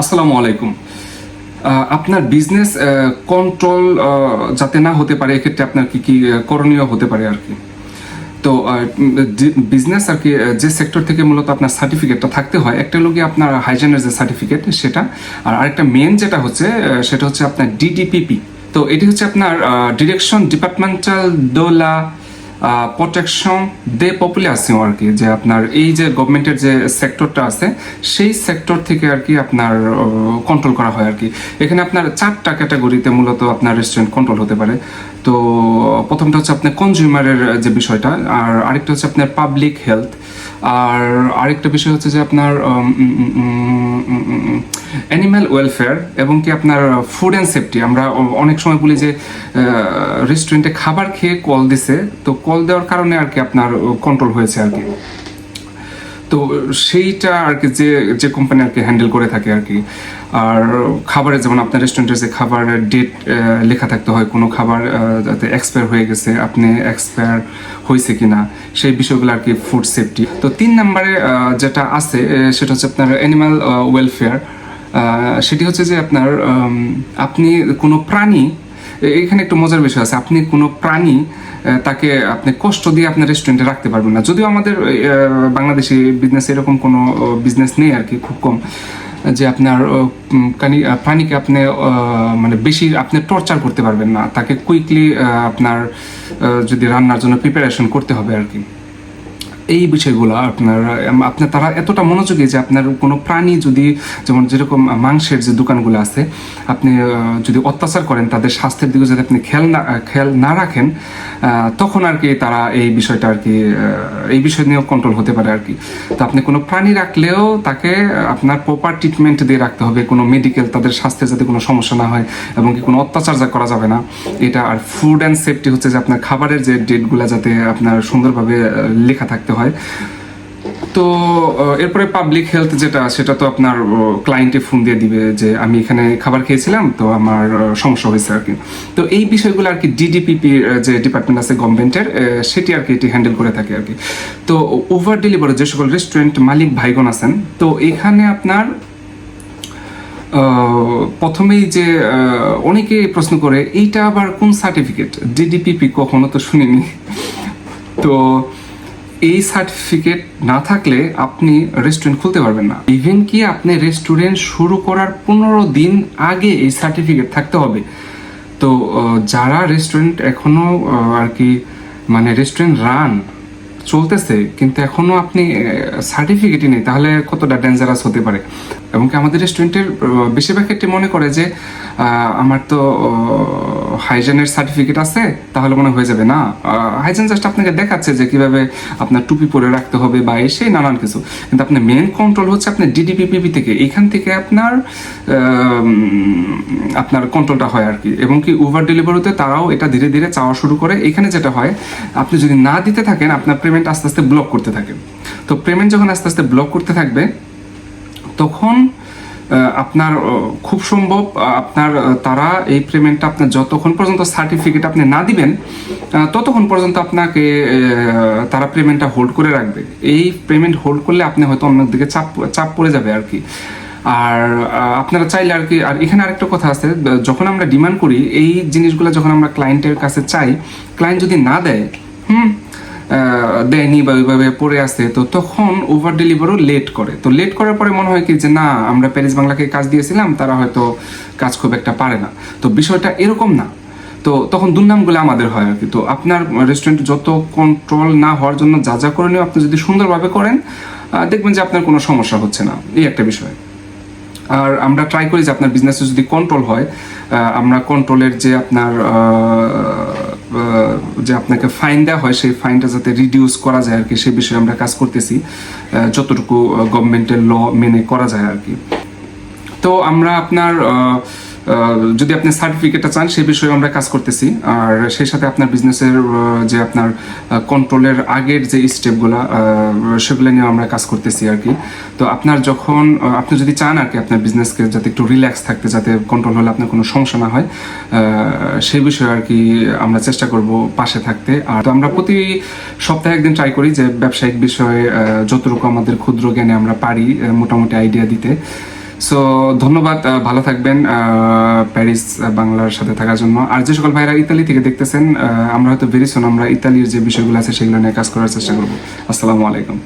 আসসালামু আলাইকুম। আপনার বিজনেস কন্ট্রোল যাতে না হতে পারে, এক্ষেত্রে আপনার কি কি করণীয় হতে পারে আর কি? তো বিজনেস আর কি যে সেক্টর থেকে মূলত আপনার সার্টিফিকেটটা থাকতে হয়, একটা হলো গিয়ে আপনার হাইজেনের যে সার্টিফিকেট সেটা। আর আরেকটা মেন যেটা হচ্ছে সেটা হচ্ছে আপনার ডিডিপিপি তো, এটি হচ্ছে আপনার ডিরেকশন ডিপার্টমেন্টাল দোলা প্রোটেকশন দে পপুলেশন আর কি, যে আপনার এই যে গভর্নমেন্টের যে সেক্টরটা আছে, সেই সেক্টর থেকে আর কি আপনার কন্ট্রোল করা হয় আর কি। এখানে আপনার চারটা ক্যাটাগরিতে মূলত আপনার রেস্টুরেন্ট কন্ট্রোল হতে পারে। তো, প্রথমটা হচ্ছে আপনার কনজিউমারের যে বিষয়টা, আর আরেকটা হচ্ছে আপনার পাবলিক হেলথ আর আরেকটা বিষয় হচ্ছে যে আপনার অ্যানিম্যাল ওয়েলফেয়ার এবং কি আপনার ফুড অ্যান্ড সেফটি আমরা অনেক সময় বলি যে রেস্টুরেন্টে খাবার খেয়ে কল দিছে, তো কল দেওয়ার কারণে আর কি আপনার কন্ট্রোল হয়েছে আর কি। তো সেইটা আর কি যে যে কোম্পানি আর কি হ্যান্ডেল করে থাকে আর কি। আর খাবারের, যেমন আপনার রেস্টুরেন্টের যে খাবারের ডেট লেখা থাকতে হয়, কোনো খাবার যাতে এক্সপায়ার হয়ে গেছে, আপনি এক্সপায়ার হয়েছে কিনা, সেই বিষয়গুলো আর কি ফুড সেফটি তো তিন নম্বরে যেটা আছে সেটা হচ্ছে আপনার অ্যানিমাল ওয়েলফেয়ার সেটি হচ্ছে যে আপনার আপনি কোনো প্রাণী এখানে একটু মজার বিষয় আছে, আপনি কোনো প্রাণী তাকে আপনি কষ্ট দিয়ে আপনার রেস্টুরেন্টে রাখতে পারবেন না। যদিও আমাদের বাংলাদেশি বিজনেস এরকম কোনো বিজনেস নেই আর কি, খুব কম, যে আপনার প্রাণীকে আপনি মানে বেশি আপনি টর্চার করতে পারবেন না। তাকে কুইকলি আপনার যদি রান্নার জন্য প্রিপারেশন করতে হবে আর কি। এই বিষয়গুলো আপনার আপনার তারা এতটা মনোযোগী যে আপনার কোনো প্রাণী যদি যেমন যেরকম মাংসের যে দোকানগুলো আছে, আপনি যদি অত্যাচার করেন, তাদের স্বাস্থ্যের দিকে যদি আপনি খেয়াল না খেয়াল না রাখেন তখন আর কি তারা এই বিষয়টা আর কি এই বিষয় নিয়েও কন্ট্রোল হতে পারে আর কি। তো আপনি কোনো প্রাণী রাখলেও তাকে আপনার প্রপার ট্রিটমেন্ট দিয়ে রাখতে হবে, কোনো মেডিকেল তাদের স্বাস্থ্যের যাতে কোনো সমস্যা না হয় এবং কি কোনো অত্যাচার যা করা যাবে না, এটা আর ফুড অ্যান্ড সেফটি হচ্ছে যে আপনার খাবারের যে ডেটগুলো যাতে আপনার সুন্দরভাবে লেখা থাকতে হয়। তো এরপরে পাবলিক হেলথ যেটা, সেটা তো আপনার ক্লায়েন্টে ফোন দিয়ে দিবে যে, আমি এখানে খাবার খেয়েছিলাম, তো আমার সমস্যা হয়েছে আর কি তো এই বিষয়গুলো আর কি ডিডিপিপি যে ডিপার্টমেন্ট আছে গভর্নমেন্টের সেটি আর কি এটি হ্যান্ডেল করে থাকে আর কি তো ওভার ডেলিভারি যে সকল রেস্টুরেন্ট মালিক ভাইগণ আছেন, তো এখানে আপনার প্রথমেই যে অনেকে প্রশ্ন করে, এইটা আবার কোন সার্টিফিকেট ডিডিপিপি কখনো তো শুনিনি তো এই সার্টিফিকেট না থাকলে আপনি রেস্টুরেন্ট খুলতে পারবেন না। ইভেন কি আপনি রেস্টুরেন্ট শুরু করার পনেরো দিন আগে এই সার্টিফিকেট থাকতে হবে। তো যারা রেস্টুরেন্ট এখনও আর কি মানে রেস্টুরেন্ট রান চলতেছে, কিন্তু এখনও আপনি সার্টিফিকেটই নেই, তাহলে কতটা ডেঞ্জারাস হতে পারে? এবং কি আমাদের রেস্টুরেন্টের বেশিরভাগ ক্ষেত্রে মনে করে যে আমার তো হাইজেনের সার্টিফিকেট আছে, তাহলে মনে হয়ে যাবে না। হাইজেন জাস্ট আপনাকে দেখাচ্ছে যে কীভাবে আপনার টুপি পরে রাখতে হবে বা এসে নানান কিছু। কিন্তু আপনার মেন কন্ট্রোল হচ্ছে আপনার ডিডিপিপিবি থেকে। এখান থেকে আপনার আপনার কন্ট্রোলটা হয় আর কি। এবং কি ওভার ডেলিভারিতে তারাও এটা ধীরে ধীরে চাওয়া শুরু করে। এখানে যেটা হয়, আপনি যদি না দিতে থাকেন, আপনার পেমেন্ট আস্তে আস্তে ব্লক করতে থাকে। তো পেমেন্ট যখন আস্তে আস্তে ব্লক করতে থাকবে, তখন আপনার খুব সম্ভব আপনার তারা এই পেমেন্টটা আপনার যতক্ষণ পর্যন্ত সার্টিফিকেট আপনি না দিবেন ততক্ষণ পর্যন্ত আপনাকে তারা পেমেন্টটা হোল্ড করে রাখবে। এই পেমেন্ট হোল্ড করলে আপনি হয়তো অন্যদিকে চাপ চাপ পড়ে যাবে আর কি। আর আপনারা চাইলে আর কি, আর এখানে আরেকটা কথা আছে যখন আমরা ডিমান্ড করি, এই জিনিসগুলো যখন আমরা ক্লায়েন্টের কাছে চাই ক্লায়েন্ট যদি না দেয়, হুম দেয়নি বা ওইভাবে পড়ে আছে, তো তখন ওভার ডেলিভারও লেট করে। তো লেট করার পরে মনে হয় কি যে, না, আমরা প্যারিস বাংলাকে কাজ দিয়েছিলাম, তারা হয়তো কাজ খুব একটা পারে না। তো বিষয়টা এরকম না। তো তখন দুর্নামগুলো আমাদের হয় আর কি। তো আপনার রেস্টুরেন্ট যত কন্ট্রোল না হওয়ার জন্য যা যা করণীয় আপনি যদি সুন্দরভাবে করেন দেখবেন যে আপনার কোনো সমস্যা হচ্ছে না। এই একটা বিষয়। আর আমরা ট্রাই করি যে আপনার বিজনেসে যদি কন্ট্রোল হয় আমরা কন্ট্রোলের যে আপনার যে আপনাকে ফাইন দেওয়া হয় সেই ফাইনটা যাতে রিডিউস করা যায় আর কি সেই বিষয়ে আমরা কাজ করতেছি যতটুকু গভর্নমেন্টের ল মেনে করা যায় আর কি। তো আমরা আপনার আহ, যদি আপনি সার্টিফিকেটটা চান সেই বিষয়ে আমরা কাজ করতেছি। আর সেই সাথে আপনার বিজনেসের যে আপনার কন্ট্রোলের আগের যে স্টেপগুলো সেগুলো নিয়ে আমরা কাজ করতেছি আর কি। তো আপনার যখন আপনি যদি চান আর কি আপনার বিজনেসকে যাতে একটু রিল্যাক্স থাকতে, যাতে কন্ট্রোল হলে আপনার কোনো সমস্যা না হয় সেই বিষয়ে আর কি আমরা চেষ্টা করব পাশে থাকতে। আর তো আমরা প্রতি সপ্তাহে একদিন ট্রাই করি যে ব্যবসায়িক বিষয়ে যতটুকু আমাদের ক্ষুদ্র জ্ঞানে আমরা পারি মোটামুটি আইডিয়া দিতে। সো ধন্যবাদ ভালো থাকবেন প্যারিস বাংলার সাথে থাকার জন্য। আর যে সকল ভাইরা ইতালি থেকে দেখতেছেন আমরা হয়তো বেরিয়েছেন আমরা ইতালির যে বিষয়গুলো আছে সেগুলো নিয়ে কাজ করার চেষ্টা করব। আসসালামু আলাইকুম।